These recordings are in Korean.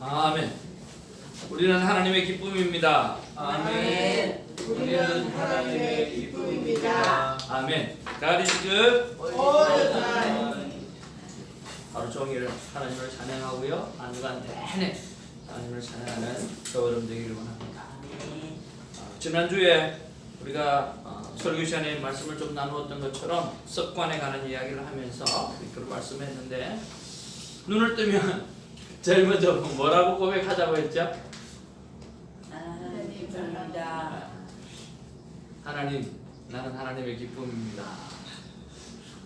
아멘. 우리는 하나님의 기쁨입니다. 아멘. 우리는 하나님의 기쁨입니다. 아멘. God is. 하루 종일 하나님을 찬양하고요. 한 주간 내내 하나님을 찬양하는 저 여러분 되기를 원합니다. 어, 지난주에 우리가 어, 설교 시간에 말씀을 좀 나누었던 것처럼 습관에 관한 이야기를 하면서 그걸 말씀했는데 눈을 뜨면 제일 먼저 뭐라고 고백하자고 했죠? 하나님 감사합니다. 하나님, 나는 하나님의 기쁨입니다.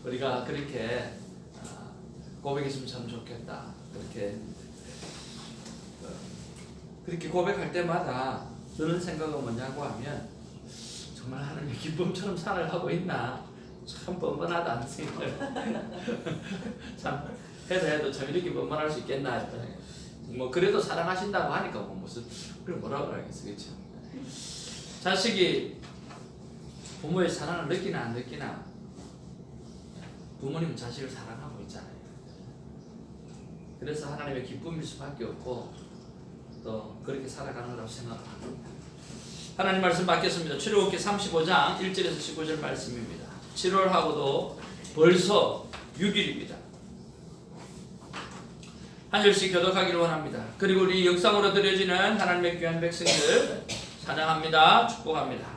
우리가 그렇게 아, 고백했으면 참 좋겠다. 그렇게 어, 그렇게 고백할 때마다 드는 생각은 뭐냐고 하면 정말 하나님의 기쁨처럼 살아가고 있나 참 뻔뻔하다는 생각을 참 해도 해도 참 이렇게 뻔뻔할 수 있겠나 했더니 뭐 그래도 사랑하신다고 하니까 뭐 무슨 그걸 뭐라 그러겠어 그렇죠 자식이 부모의 사랑을 느끼나 안 느끼나 부모님은 자식을 사랑하고 있잖아요. 그래서 하나님의 기쁨일 수밖에 없고 또 그렇게 살아가는 거라고 생각을 합니다. 하나님 말씀 받겠습니다. 출애굽기 35장 1절에서 15절 말씀입니다. 7월하고도 벌써 6일입니다. 한 절씩 교독하기를 원합니다. 그리고 우리 영상으로 드려지는 하나님의 귀한 백성들 찬양합니다. 축복합니다.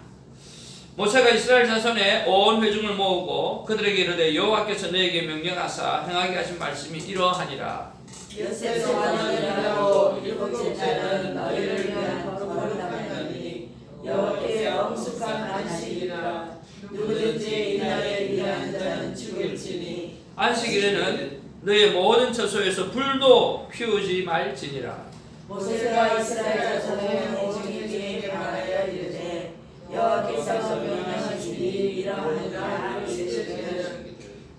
모세가 이스라엘 자손의 온 회중을 모으고 그들에게 이르되 여호와께서 너에게 명령하사 행하게 하신 말씀이 이러하니라. 엿새 동안은 일하고 일곱째 날은 너희를 위한 거룩하니 여호와께서 엄숙한 안식이라 누구든지 이날에 일하는 자는 죽일지니 안식일에는 너의 모든 처소에서 불도 피우지 말지니라. 모세가 이스라엘 자손의 회중에게 말하여 이르되 여호와께서 명하신 일이 이르시되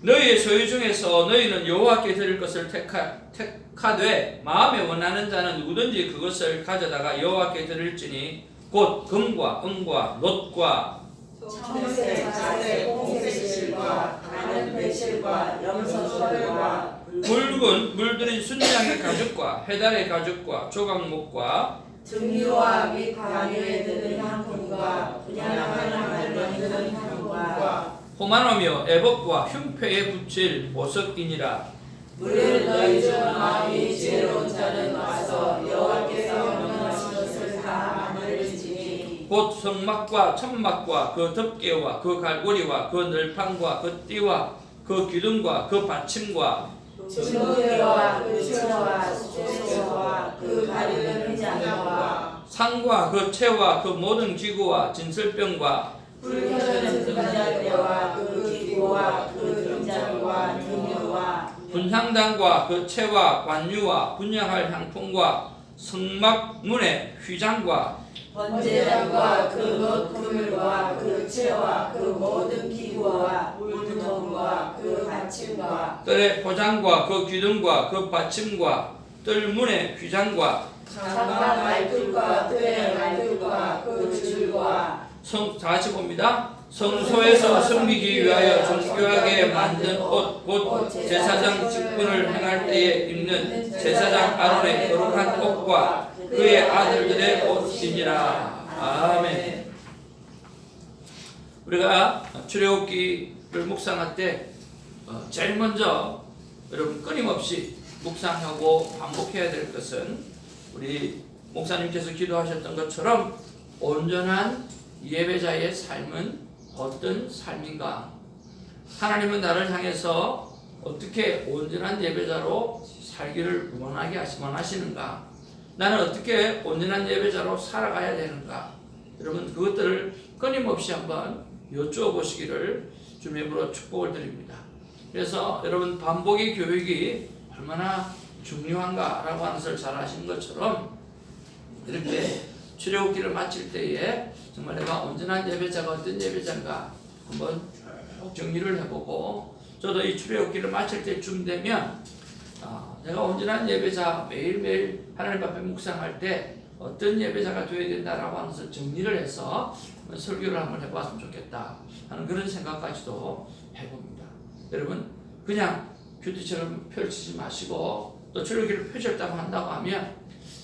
너희의 소유 중에서 너희는 여호와께 드릴 것을 택하, 택하되 마음에 원하는 자는 누구든지 그것을 가져다가 여호와께 드릴지니 곧 금과 은과 놋과 청색, 자색, 홍색 실과 가는 배실과 염소털과 붉은 물들인 순양의 가죽과 해달의 가죽과 조각목과 등유와 및 강유에 드는 향품과 분양하는 말을 만드는 향품과 호만하며 애복과 흉패에 붙일 보석이니라. 물을 너희 중 마음이 지혜로운 자는 와서 여호와께서 명하신 것을 다 만들지니 곧 성막과 천막과 그 덮개와 그 갈고리와 그 늘판과 그 띠와 그 기둥과 그 받침과 증거와 그 채와 수제소와 그 가리는 회장과 상과 그 채와 그 모든 기구와 진설병과 불 켜는 등잔대와 그 기구와 그 등잔과 등유와 분향단과 그 채와 관유와 분양할 향품과 성막 문의 휘장과 번제단과 그것 그물과 그 채와 그 모든 기구와 물통과 그 받침과 뜰의 포장과 그 기둥과 그 받침과 뜰 문의 휘장과 장관 말들과 뜰의 말들과 그 줄과 성 45입니다. 성소에서 섬기기 위하여 정교하게 만든 옷, 곧 제사장 직분을 행할 때에 입는 제사장 아론의 거룩한 옷과 그의 아들들의 옷이니라. 아멘. 우리가 출애굽기를 묵상할 때 어, 제일 먼저 여러분 끊임없이 묵상하고 반복해야 될 것은 우리 목사님께서 기도하셨던 것처럼 온전한 예배자의 삶은 어떤 삶인가? 하나님은 나를 향해서 어떻게 온전한 예배자로 살기를 원하게 하시- 원하시는가? 나는 어떻게 온전한 예배자로 살아가야 되는가? 여러분 그것들을 끊임없이 한번 여쭈어 보시기를 주님으로 축복을 드립니다. 그래서 여러분 반복의 교육이 얼마나 중요한가라고 하는 것을 잘 아시는 것처럼 이렇게 출애굽기를 마칠 때에 정말 내가 온전한 예배자가 어떤 예배자인가 한번 쭉 정리를 해보고 저도 이 출애굽기를 마칠 때쯤 되면 아, 내가 온전한 예배자 매일매일 하나님 앞에 묵상할 때 어떤 예배자가 되어야 된다라고 하는 것을 정리를 해서 설교를 한번 해봤으면 좋겠다 하는 그런 생각까지도 해봅니다. 여러분 그냥 큐티처럼 펼치지 마시고 또 출애굽기를 펼쳤다고 한다고 하면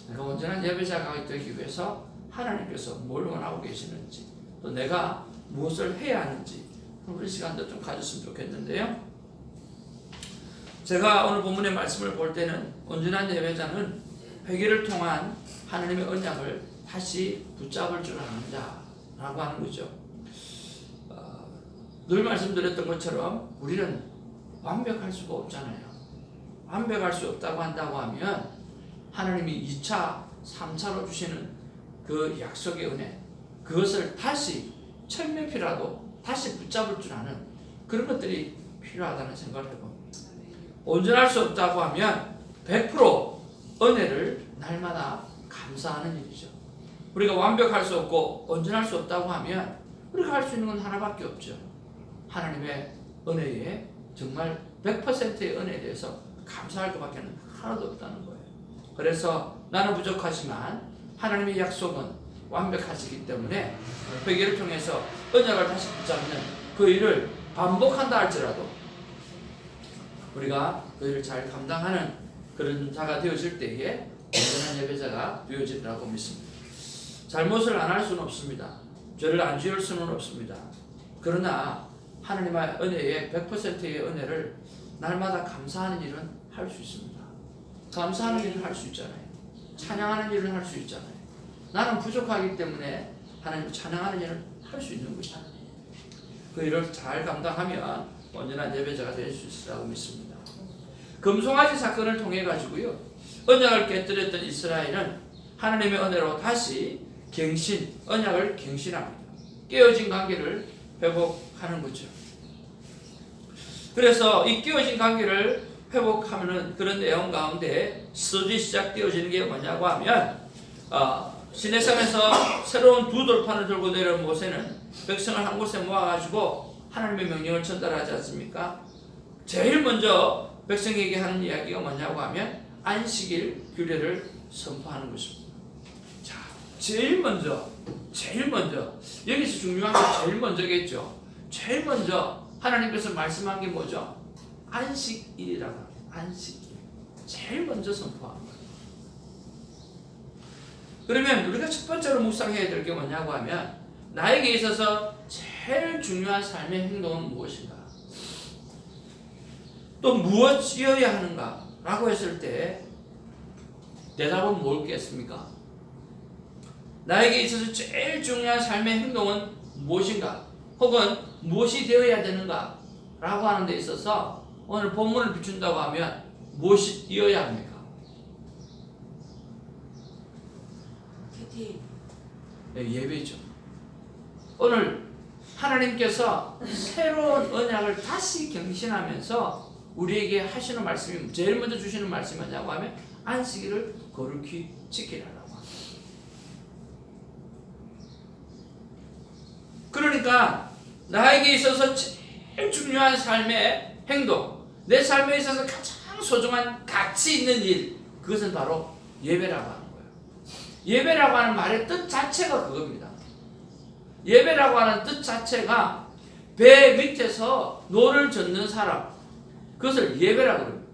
내가 온전한 예배자가 되기 위해서 하나님께서 뭘 원하고 계시는지 또 내가 무엇을 해야 하는지 우리 시간도 좀 가졌으면 좋겠는데요. 제가 오늘 본문의 말씀을 볼 때는 온전한 예배자는 회개를 통한 하나님의 언약을 다시 붙잡을 줄 아는 자라고 하는 거죠. 어, 늘 말씀드렸던 것처럼 우리는 완벽할 수가 없잖아요. 완벽할 수 없다고 한다고 하면 하나님이 2차, 3차로 주시는 그 약속의 은혜 그것을 다시 천명피라도 다시 붙잡을 줄 아는 그런 것들이 필요하다는 생각을 해봅니다. 온전할 수 없다고 하면 100% 은혜를 날마다 감사하는 일이죠. 우리가 완벽할 수 없고 온전할 수 없다고 하면 우리가 할 수 있는 건 하나밖에 없죠. 하나님의 은혜에 정말 100%의 은혜에 대해서 감사할 것밖에 는 하나도 없다는 거예요. 그래서 나는 부족하지만 하나님의 약속은 완벽하시기 때문에 회개를 통해서 언약을 다시 붙잡는 그 일을 반복한다 할지라도 우리가 그 일을 잘 감당하는 그런 자가 되어질 때에 온전한 예배자가 되어지리라고 믿습니다. 잘못을 안 할 수는 없습니다. 죄를 안 지을 수는 없습니다. 그러나 하나님의 은혜의 100%의 은혜를 날마다 감사하는 일은 할 수 있습니다. 감사하는 일을 할수 있잖아요. 찬양하는 일을 할수 있잖아요. 나는 부족하기 때문에 하나님 찬양하는 일을 할 수 있는 거죠. 그 일을 잘 감당하면 온전한 예배자가 될 수 있으라고 믿습니다. 금송아지 사건을 통해 가지고요 언약을 깨뜨렸던 이스라엘은 하나님의 은혜로 다시 갱신 언약을 갱신합니다. 깨어진 관계를 회복하는 거죠. 그래서 이 깨어진 관계를 회복하는 그런 내용 가운데 서지 시작되어지는 게 뭐냐고 하면 어, 시내산에서 새로운 두 돌판을 들고 내려온 모세는 백성을 한 곳에 모아가지고 하나님의 명령을 전달하지 않습니까? 제일 먼저 백성에게 하는 이야기가 뭐냐고 하면 안식일 규례를 선포하는 것입니다. 자, 제일 먼저, 제일 먼저 여기서 중요한 게 제일 먼저겠죠. 제일 먼저 하나님께서 말씀한 게 뭐죠? 안식일이라고. 안식일. 제일 먼저 선포한 거예요. 그러면 우리가 첫 번째로 묵상해야 될 게 뭐냐고 하면 나에게 있어서 제일 중요한 삶의 행동은 무엇인가? 또 무엇이어야 하는가? 라고 했을 때 대답은 뭘겠습니까? 나에게 있어서 제일 중요한 삶의 행동은 무엇인가? 혹은 무엇이 되어야 되는가? 라고 하는 데 있어서 오늘 본문을 비춘다고 하면 무엇이어야 합니까? 큐티 네, 예배죠. 오늘 하나님께서 새로운 언약을 다시 경신하면서 우리에게 하시는 말씀이 제일 먼저 주시는 말씀이 뭐냐고 하면 안식일을 거룩히 지키라라고. 그러니까 나에게 있어서 제일 중요한 삶의 행동, 내 삶에 있어서 가장 소중한 가치 있는 일, 그것은 바로 예배라고 하는 거예요. 예배라고 하는 말의 뜻 자체가 그겁니다. 예배라고 하는 뜻 자체가 배 밑에서 노를 젓는 사람, 그것을 예배라고 합니다.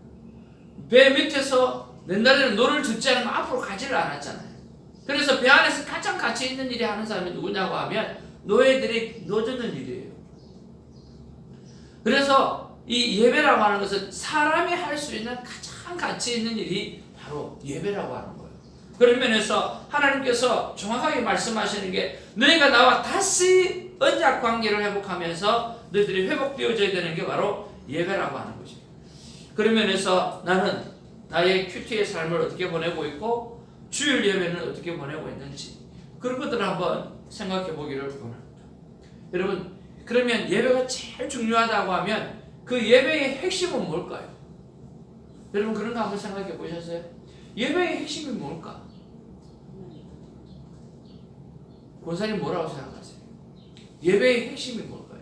배 밑에서 옛날에는 노를 젓지 않으면 앞으로 가지를 않았잖아요. 그래서 배 안에서 가장 가치 있는 일이 하는 사람이 누구냐고 하면 노예들이 노젓는 일이에요. 그래서 이 예배라고 하는 것은 사람이 할 수 있는 가장 가치 있는 일이 바로 예배라고 하는 거예요. 그런 면에서 하나님께서 정확하게 말씀하시는 게 너희가 나와 다시 언약 관계를 회복하면서 너희들이 회복되어져야 되는 게 바로 예배라고 하는 거지. 그런 면에서 나는 나의 큐티의 삶을 어떻게 보내고 있고 주일 예배는 어떻게 보내고 있는지 그런 것들을 한번 생각해 보기를 원합니다. 여러분 그러면 예배가 제일 중요하다고 하면 그 예배의 핵심은 뭘까요? 여러분 그런 거 한번 생각해 보셨어요? 예배의 핵심이 뭘까? 권사님 뭐라고 생각하세요? 예배의 핵심이 뭘까요?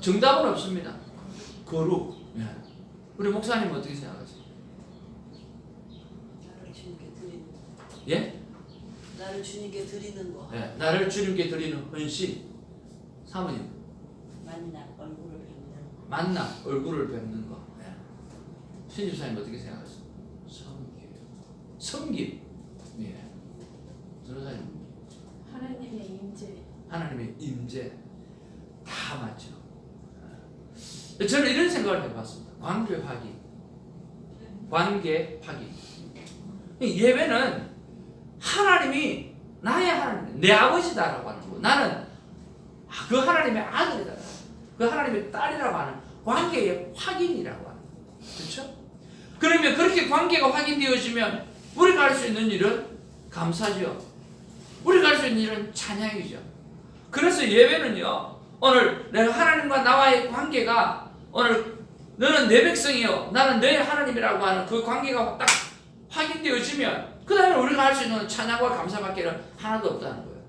정답은 없습니다. 거룩. 예. 우리 목사님 어떻게 생각하세요? 나를 주님께 드리는 거. 예? 나를 주님께 드리는 거 예. 나를 주님께 드리는 헌신. 사모님 만나 얼굴을 뵙는 거 만나 얼굴을 뵙는 거. 예. 신집사님 어떻게 생각하세요? 섬김. 섬김. 예. 전도사님 하나님의 임재. 하나님의 임재 다 맞죠. 어. 저는 이런 생각을 해봤습니다. 관계 확인, 관계. 이 예배는 하나님이 나의 하나님, 내 아버지다라고 하는 거. 나는 아, 그 하나님의 아들이다. 그 하나님의 딸이라고 하는 관계의 확인이라고 하는 거. 그렇죠? 그러면 그렇게 관계가 확인되어지면 우리가 할 수 있는 일은 감사죠. 우리가 할 수 있는 일은 찬양이죠. 그래서 예배는요. 오늘 내가 하나님과 나와의 관계가 오늘 너는 내 백성이요. 나는 내 하나님이라고 하는 그 관계가 딱 확인되어지면 그 다음에 우리가 할 수 있는 찬양과 감사밖에는 하나도 없다는 거예요.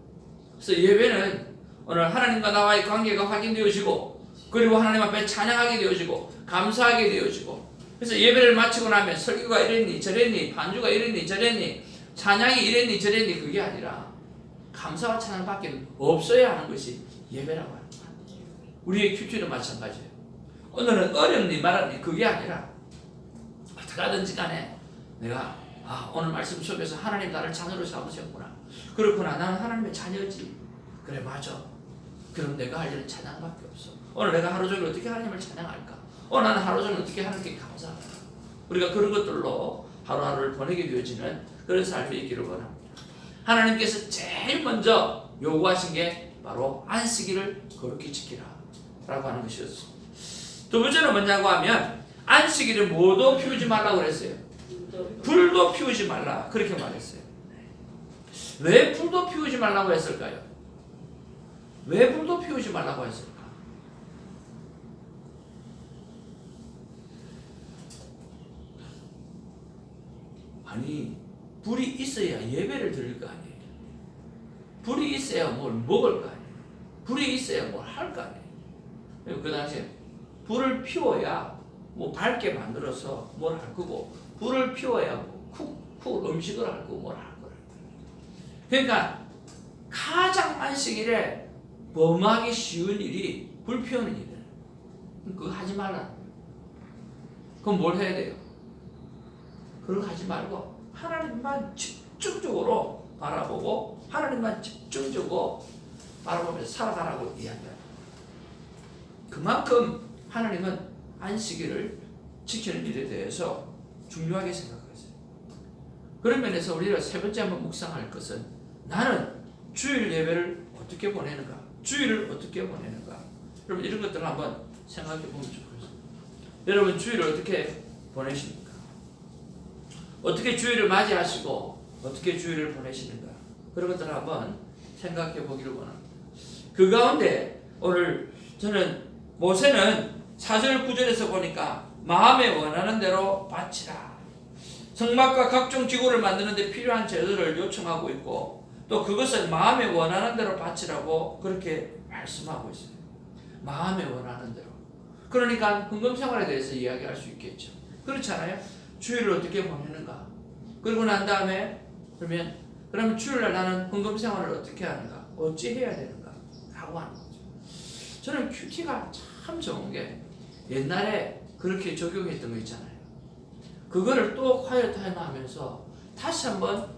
그래서 예배는 오늘 하나님과 나와의 관계가 확인되어지고 그리고 하나님 앞에 찬양하게 되어지고 감사하게 되어지고 그래서 예배를 마치고 나면 설교가 이랬니 저랬니 반주가 이랬니 저랬니 찬양이 이랬니 저랬니 그게 아니라 감사와 찬양 밖에 없어야 하는 것이 예배라고 거예요. 우리의 큐티도 마찬가지예요. 오늘은 어렵니 말았니 그게 아니라 어떻게 하든지 간에 내가 아 오늘 말씀 속에서 하나님 나를 자녀로 삼으셨구나. 그렇구나. 나는 하나님의 자녀지. 그래 맞아. 그럼 내가 할 일은 찬양밖에 없어. 오늘 내가 하루 종일 어떻게 하나님을 찬양할까? 오늘 나는 하루 종일 어떻게 하나님께 감사할까? 우리가 그런 것들로 하루하루를 보내게 되어지는 그런 삶이 있기를 원합니다 하나님께서 제일 먼저 요구하신 게 바로 안식일을 거룩히 지키라 라고 하는 것이었습니다 두 번째는 뭐냐고 하면 안식일을 모두 피우지 말라고 그랬어요 불도 피우지 말라 그렇게 말했어요. 왜 불도 피우지 말라고 했을까요? 왜 불도 피우지 말라고 했을까? 아니 불이 있어야 예배를 드릴 거 아니에요. 불이 있어야 뭘 먹을 거 아니에요. 불이 있어야 뭘 할 거 아니에요. 그 당시에 불을 피워야 뭐 밝게 만들어서 뭘 할 거고 불을 피워야 뭐 쿡, 쿡 음식을 할 거고 뭘 할 거예요. 그러니까 가장 안식일에 범하기 쉬운 일이 불 피우는 일이에요. 그거 하지 거예요. 그럼 뭘 해야 돼요? 거 하지 말고 하나님만 집중적으로 바라보고 하나님만 집중적으로 바라보면서 살아가라고 이야기합니다. 그만큼 하나님은 안식일을 지키는 일에 대해서 중요하게 생각하세요. 그런 면에서 우리가 세 번째 한번 묵상할 것은 나는 주일 예배를 어떻게 보내는가? 주일을 어떻게 보내는가? 여러분 이런 것들을 한번 생각해 보면 좋겠습니다. 여러분 주일을 어떻게 보내십니까? 어떻게 주일을 맞이하시고 어떻게 주일을 보내시는가? 그런 것들을 한번 생각해 보기를 원합니다. 그 가운데 오늘 저는 모세는 4절 9절에서 보니까 마음에 원하는 대로 바치라. 성막과 각종 기구를 만드는데 필요한 재료를 요청하고 있고 또 그것을 마음에 원하는 대로 바치라고 그렇게 말씀하고 있어요. 마음에 원하는 대로. 그러니까 헌금 생활에 대해서 이야기할 수 있겠죠. 그렇잖아요. 주일을 어떻게 보내는가? 그러고 난 다음에 그러면 그러면 주일날 나는 헌금 생활을 어떻게 하는가? 어찌 해야 되는가? 라고 하는 거죠. 저는 큐티가 참 좋은 게 옛날에 그렇게 적용했던 거 있잖아요. 그거를 또 콰이어 타임 하면서 다시 한번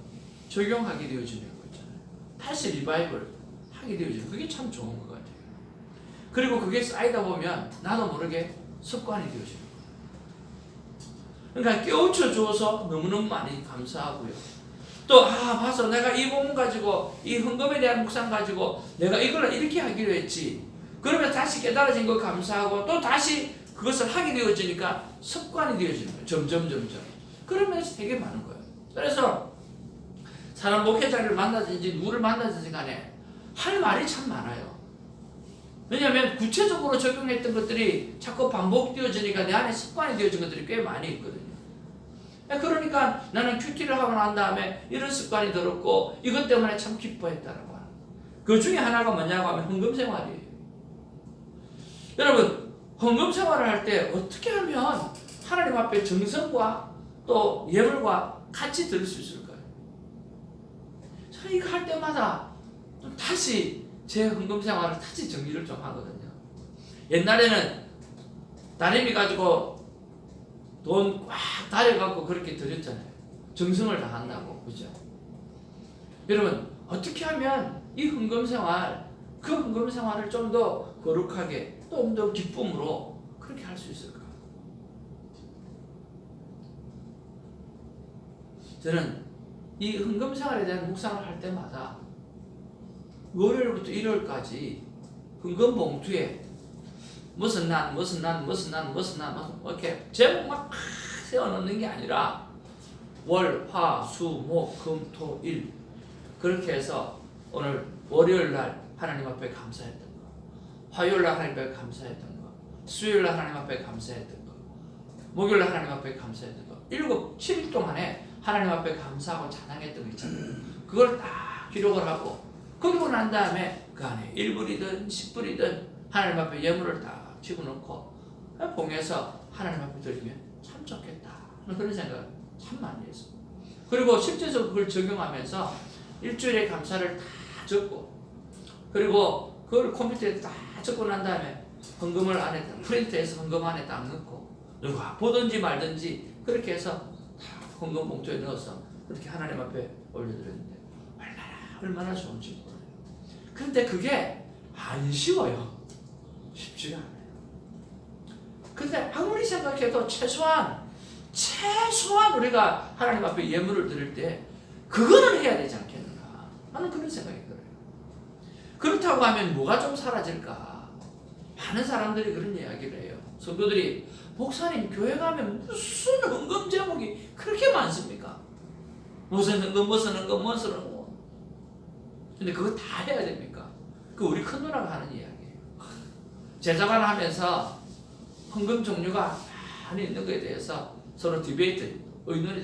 적용하게 되어지는 거 있잖아요. 다시 리바이벌 하게 되어지는 그게 참 좋은 것 같아요. 그리고 그게 쌓이다 보면 나도 모르게 습관이 되어지는. 그러니까 깨우쳐 줘서 너무너무 많이 감사하고요. 또, 아, 봐서 내가 이 부분 가지고, 이 헌금에 대한 묵상 가지고, 내가 이걸 이렇게 하기로 했지. 그러면 다시 깨달아진 거 감사하고, 또 다시 그것을 하게 되어지니까 습관이 되어지는 거예요. 점점, 점점. 그런 면에서 되게 많은 거예요. 그래서, 사람 목회자를 만나든지, 누구를 만나든지 간에, 할 말이 참 많아요. 왜냐하면 구체적으로 적용했던 것들이 자꾸 반복되어지니까 내 안에 습관이 되어진 것들이 꽤 많이 있거든요. 그러니까 나는 큐티를 하고 난 다음에 이런 습관이 들었고 이것 때문에 참 기뻐했다라고 하는 그 중에 하나가 뭐냐고 하면 헌금 생활이에요. 여러분 헌금 생활을 할 때 어떻게 하면 하나님 앞에 정성과 또 예물과 같이 드릴 수 있을까요? 저는 이거 할 때마다 좀 다시 제 헌금 생활을 다시 정리를 좀 하거든요. 옛날에는 다리미 가지고 돈꽉 달여갖고 그렇게 드렸잖아요. 정성을 다한다고, 그죠? 여러분 어떻게 하면 이 헌금 생활 그 헌금 생활을 좀 더 거룩하게 좀 더 기쁨으로 그렇게 할 수 있을까? 저는 이 헌금 생활에 대한 묵상을 할 때마다 월요일부터 일요일까지 헌금 봉투에 무슨 난 무슨 난 무슨 난 무슨 난. 무슨 뭐 이렇게 제목 막 세워 놓는 게 아니라 월, 화, 수, 목, 금, 토, 일. 그렇게 해서 오늘 월요일 날 하나님 앞에 감사했던 거 화요일 날 하나님 앞에 감사했던 거 수요일 날 하나님 앞에 감사했던 거 목요일 날 하나님 앞에 감사했던 거. 일곱, 7일 동안에 하나님 앞에 감사하고 찬양했던 거 있잖아요. 그걸 딱 기록을 하고 그리고 난 다음에 그 안에 1불이든 10불이든 하나님 앞에 예물을 딱 집어넣고 봉해서 하나님 앞에 드리면 참 좋겠다 그런 생각을 참 많이 했어 그리고 실제적으로 그걸 적용하면서 일주일의 감사를 다 적고 그리고 그걸 컴퓨터에 딱 적고 난 다음에 헌금을 안에 딱 프린트해서 헌금 안에 딱 넣고 누가 보든지 말든지 그렇게 해서 다 헌금 봉투에 넣어서 그렇게 하나님 앞에 올려드렸는데 얼마나 얼마나 좋은지 몰라요. 근데 그게 안 쉬워요. 쉽지가 않아요. 근데 아무리 생각해도 최소한 최소한 우리가 하나님 앞에 예물을 드릴 때 그거는 해야 되지 않겠는가 하는 그런 생각이 들어요. 그렇다고 하면 뭐가 좀 사라질까? 많은 사람들이 그런 이야기를 해요. 성도들이 목사님 교회 가면 무슨 헌금 제목이 그렇게 많습니까? 무슨 헌금 무슨 헌금 무슨 헌금 근데 그거 다 해야 됩니까? 그 우리 큰 누나가 하는 이야기예요. 제자반 하면서 헌금 종류가 많이 있는 것에 대해서 서로 디베이트, 의논이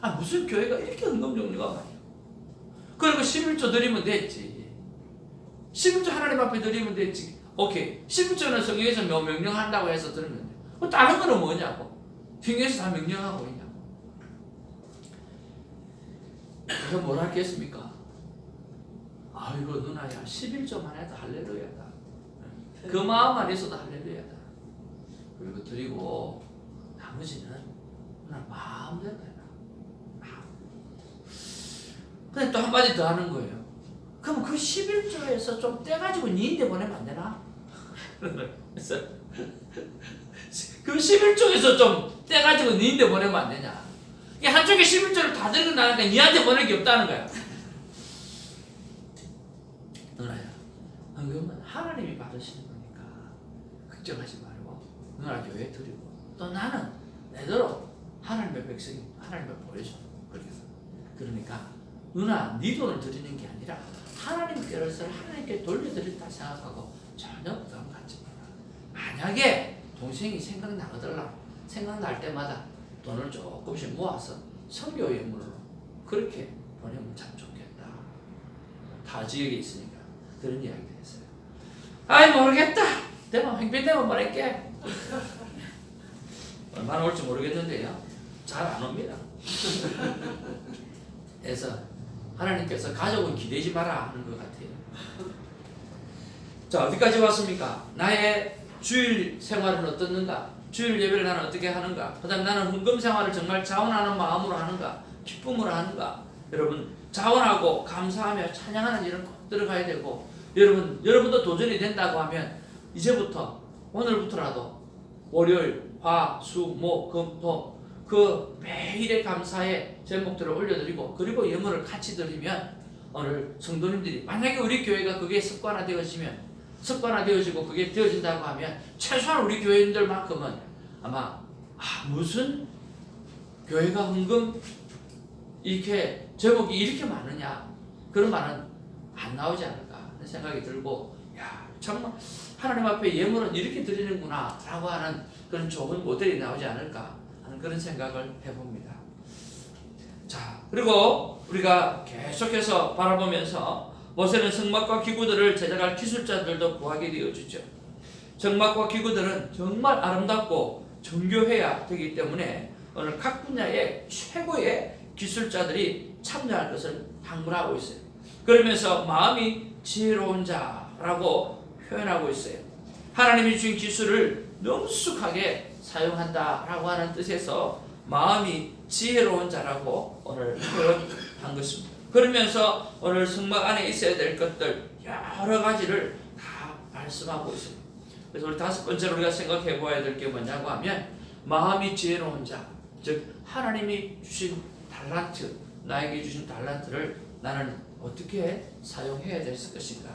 아 무슨 교회가 이렇게 헌금 종류가 많아요? 그리고 11조 드리면 됐지. 11조 하나님 앞에 드리면 됐지. 오케이. 11조는 성경에서 명- 명령한다고 해서 드리면 돼. 뭐 다른 거는 뭐냐고. 성경에서 다 명령하고 있냐고. 그럼 뭘 하겠습니까? 아이고 누나야 11조만 해도 할렐루야다. 그 마음만 있어도 할렐루야다. 그리고 드리고 나머지는 그냥 마음대로 해라. 근데 또 한마디 더 하는 거예요. 그럼 그 11조에서 좀 떼가지고 니인데 보내면 안 되나? 그 11조에서 좀 떼가지고 니인데 보내면 안 되냐? 이게 한쪽에 11조를 다 들고 나니까 니한테 보낼 게 없다는 거야. 누나야, 헌금은 하나님이 받으시는 거니까 걱정하지 말 고 누나 교회 드리고? 또 나는 내대로 하나님의 백성이 하나님의 보내줘. 그렇게 해서. 그러니까 누나 네 돈을 드리는 게 아니라 하나님께로서 하나님께 돌려드린다 생각하고 전혀 부담 갖지 마라. 만약에 동생이 생각나거들라 생각날 때마다 돈을 조금씩 모아서 성교 예물로 그렇게 보내면 참 좋겠다. 다 지역에 있으니까 그런 이야기를 했어요. 아이 모르겠다. 되면 횡빈되면 보낼게 얼마나 올지 모르겠는데요 잘 안 옵니다 그래서 하나님께서 가족은 기대지 마라 하는 것 같아요. 자 어디까지 왔습니까? 나의 주일 생활은 어떻는가? 주일 예배를 나는 어떻게 하는가? 그 다음 나는 헌금 생활을 정말 자원하는 마음으로 하는가? 기쁨으로 하는가? 여러분 자원하고 감사하며 찬양하는 일은 꼭 들어가야 되고 여러분 여러분도 도전이 된다고 하면 이제부터 오늘부터라도 월요일 화, 수, 목, 금, 토 그 매일의 감사의 제목들을 올려드리고 그리고 예물을 같이 드리면 오늘 성도님들이 만약에 우리 교회가 그게 습관화되어지면 습관화되어지고 그게 되어진다고 하면 최소한 우리 교회인들만큼은 아마 아, 무슨 교회가 헌금 이렇게 제목이 이렇게 많으냐 그런 말은 안 나오지 않을까 하는 생각이 들고 야 정말 하나님 앞에 예물은 이렇게 드리는구나 라고 하는 그런 좋은 모델이 나오지 않을까 하는 그런 생각을 해봅니다. 자, 그리고 우리가 계속해서 바라보면서 모세는 성막과 기구들을 제작할 기술자들도 구하게 되어주죠. 성막과 기구들은 정말 아름답고 정교해야 되기 때문에 오늘 각 분야의 최고의 기술자들이 참여할 것을 당부하고 있어요. 그러면서 마음이 지혜로운 자라고 표현하고 있어요. 하나님이 주신 기술을 능숙하게 사용한다라고 하는 뜻에서 마음이 지혜로운 자라고 오늘 표현한 것입니다. 그러면서 오늘 성막 안에 있어야 될 것들 여러 가지를 다 말씀하고 있습니다. 그래서 우리 다섯 번째로 우리가 생각해 보아야 될 게 뭐냐고 하면 마음이 지혜로운 자, 즉 하나님이 주신 달란트, 나에게 주신 달란트를 나는 어떻게 사용해야 될 것인가?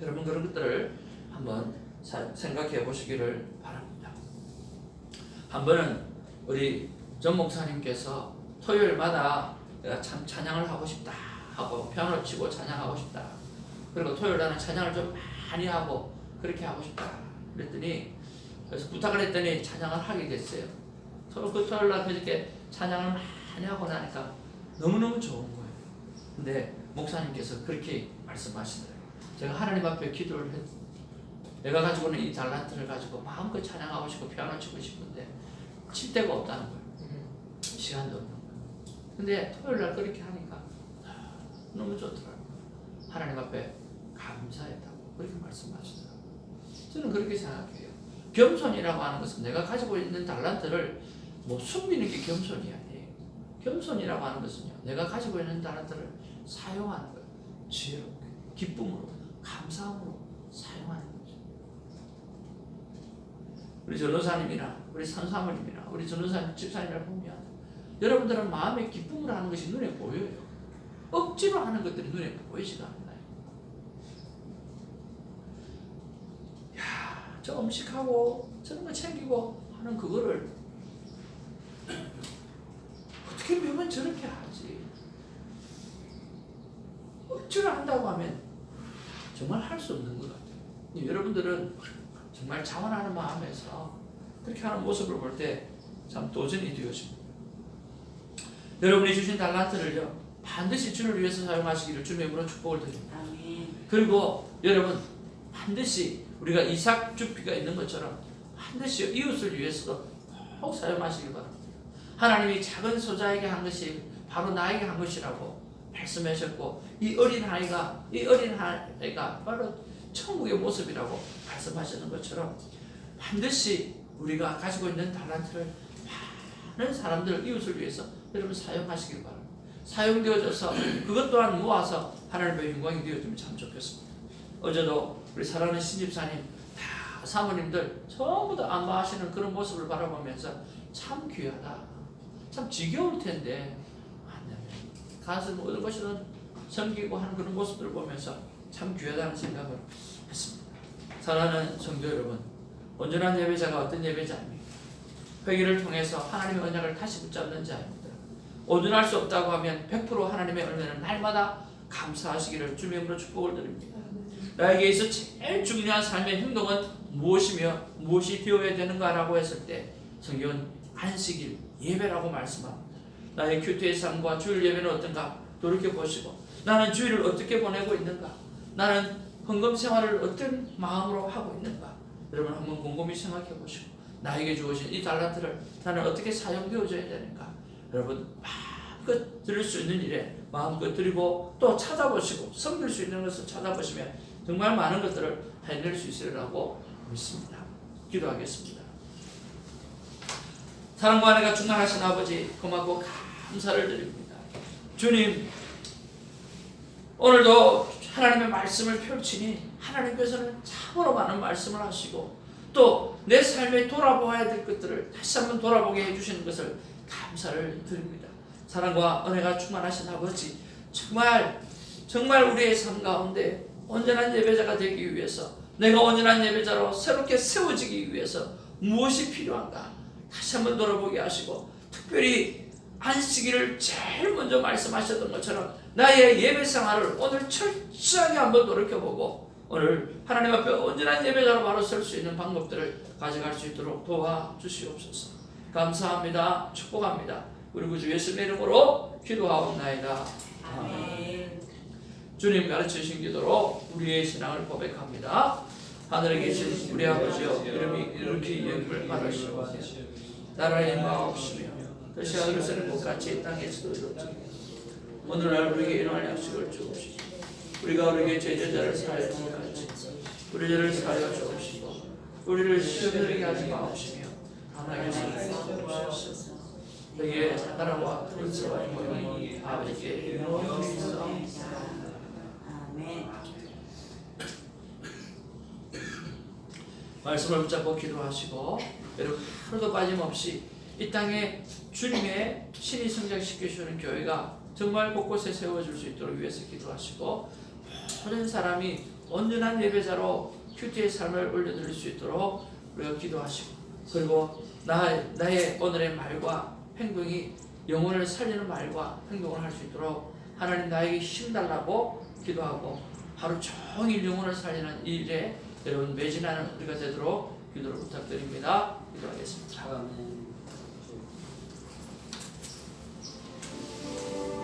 여러분 그런 것들을 한번 사- 생각해 보시기를 바랍니다. 한 번은 우리 전 목사님께서 토요일마다 내가 참 찬양을 하고 싶다 하고 피아노 치고 찬양하고 싶다. 그리고 토요일 나는 찬양을 좀 많이 하고 그렇게 하고 싶다. 그랬더니 그래서 부탁을 했더니 찬양을 하게 됐어요. 토- 그 토요일 날 그렇게 찬양을 많이 하고 나니까 너무너무 좋은 거예요. 근데 목사님께서 그렇게 말씀하시더라고요. 제가 하나님 앞에 기도를 했 내가 가지고 있는 이 달란트를 가지고 마음껏 찬양하고 싶고 피아노 치고 싶은데 칠 데가 없다는 거예요. 시간도 없는 거예요. 근데 토요일 날 그렇게 하니까 아, 너무 좋더라고요. 하나님 앞에 감사했다고 그렇게 말씀하시더라고요. 저는 그렇게 생각해요. 겸손이라고 하는 것은 내가 가지고 있는 달란트를 뭐 숨기는 게 겸손이 아니에요. 겸손이라고 하는 것은요, 내가 가지고 있는 달란트를 사용하는 거예요. 지혜롭게, 기쁨으로, 감사함으로 사용하는 거죠. 우리 전도사님이나 우리 산사모님이나 우리 전도사님 집사님을 보면 여러분들은 마음의 기쁨을 하는 것이 눈에 보여요. 억지로 하는 것들이 눈에 보이지가 않아요. 야, 저 음식하고 저런 거 챙기고 하는 그거를 어떻게 보면 저렇게 하지. 억지로 한다고 하면 정말 할 수 없는 것 같아요. 여러분들은 정말 자원하는 마음에서 그렇게 하는 모습을 볼 때 참 도전이 되어집니다. 여러분이 주신 달란트를요 반드시 주를 위해서 사용하시기를 주님의 이름으로 축복을 드립니다. 그리고 여러분 반드시 우리가 이삭 주피가 있는 것처럼 반드시 이웃을 위해서도 꼭 사용하시길 바랍니다. 하나님이 작은 소자에게 한 것이 바로 나에게 한 것이라고 말씀하셨고 이 어린 아이가 이 어린 아이가 바로 천국의 모습이라고 말씀하시는 것처럼 반드시 우리가 가지고 있는 달란트를 많은 사람들 이웃을 위해서 여러분 사용하시길 바랍니다. 사용되어져서 그것 또한 모아서 하나님의 영광이 되어지면 참 좋겠습니다. 어제도 우리 사랑하는 신집사님 다 사모님들 전부 다 안마하시는 그런 모습을 바라보면서 참 귀하다. 참 지겨울 텐데 가슴 얻은 것이든 섬기고 하는 그런 모습들을 보면서 참 귀하다는 생각을 했습니다. 사랑하는 성도 여러분, 온전한 예배자가 어떤 예배자입니까? 회개를 통해서 하나님의 언약을 다시 붙잡는 자입니다. 온전할 수 없다고 하면 100% 하나님의 은혜는 날마다 감사하시기를 주님의 이름으로 축복을 드립니다. 나에게 있어 제일 중요한 삶의 행동은 무엇이며 무엇이 되어야 되는가라고 했을 때 성경은 안식일 예배라고 말씀합니다. 나의 큐티의 삶과 주일 예배는 어떤가 돌이켜 보시고 나는 주일을 어떻게 보내고 있는가 나는 헌금 생활을 어떤 마음으로 하고 있는가 여러분 한번 곰곰이 생각해 보시고 나에게 주어진 이 달란트를 나는 어떻게 사용되어져야 되는가 여러분 마음껏 들을 수 있는 일에 마음껏 드리고 또 찾아보시고 섬길 수 있는 것을 찾아보시면 정말 많은 것들을 해낼 수 있으리라고 믿습니다. 기도하겠습니다. 사랑과 은혜가 충만하신 아버지 고맙고 감사를 드립니다. 주님 오늘도 하나님의 말씀을 펼치니 하나님께서는 참으로 많은 말씀을 하시고 또 내 삶에 돌아보아야 될 것들을 다시 한번 돌아보게 해주시는 것을 감사를 드립니다. 사랑과 은혜가 충만하신 아버지 정말 정말 우리의 삶 가운데 온전한 예배자가 되기 위해서 내가 온전한 예배자로 새롭게 세워지기 위해서 무엇이 필요한가 다시 한번 돌아보게 하시고 특별히 안식일을 제일 먼저 말씀하셨던 것처럼 나의 예배 생활을 오늘 철저하게 한번 돌이켜보고 오늘 하나님 앞에 온전한 예배자로 바로 설 수 있는 방법들을 가져갈 수 있도록 도와주시옵소서. 감사합니다. 축복합니다. 우리 구주 예수님의 이름으로 기도하옵나이다. 아멘. 주님 가르치신 기도로 우리의 신앙을 고백합니다. 하늘에 계신 우리 아버지여 이름이 이렇게 영을 받으시고 나라의 마옵시며 다시 하늘에서는 것 같이 땅에서도 이루어지며 오늘날 우리에게 이러한 약식을 주옵시고 우리가 우리에게 제자자를 사하여 주는 같이 우리 죄를 사하여 주옵시고 우리를 시험들에게 하지 마옵시며 하나님의 사랑하옵시옵소서. 너희의 나라와 그리스와 영원히 아버지께 영원히 아멘. 말씀을 붙잡고 기도하시고 여러분 하루도 빠짐없이 이 땅에 주님의 신이 성장시켜 주는 교회가 정말 곳곳에 세워질 수 있도록 위해서 기도하시고 모든 사람이 온전한 예배자로 큐티의 삶을 올려드릴 수 있도록 우리가 기도하시고 그리고 나, 나의 오늘의 말과 행동이 영혼을 살리는 말과 행동을 할 수 있도록 하나님 나에게 힘 달라고 기도하고 하루 종일 영혼을 살리는 이 일에 여러분 매진하는 우리가 되도록 기도를 부탁드립니다. 기도하겠습니다. 아멘. あ!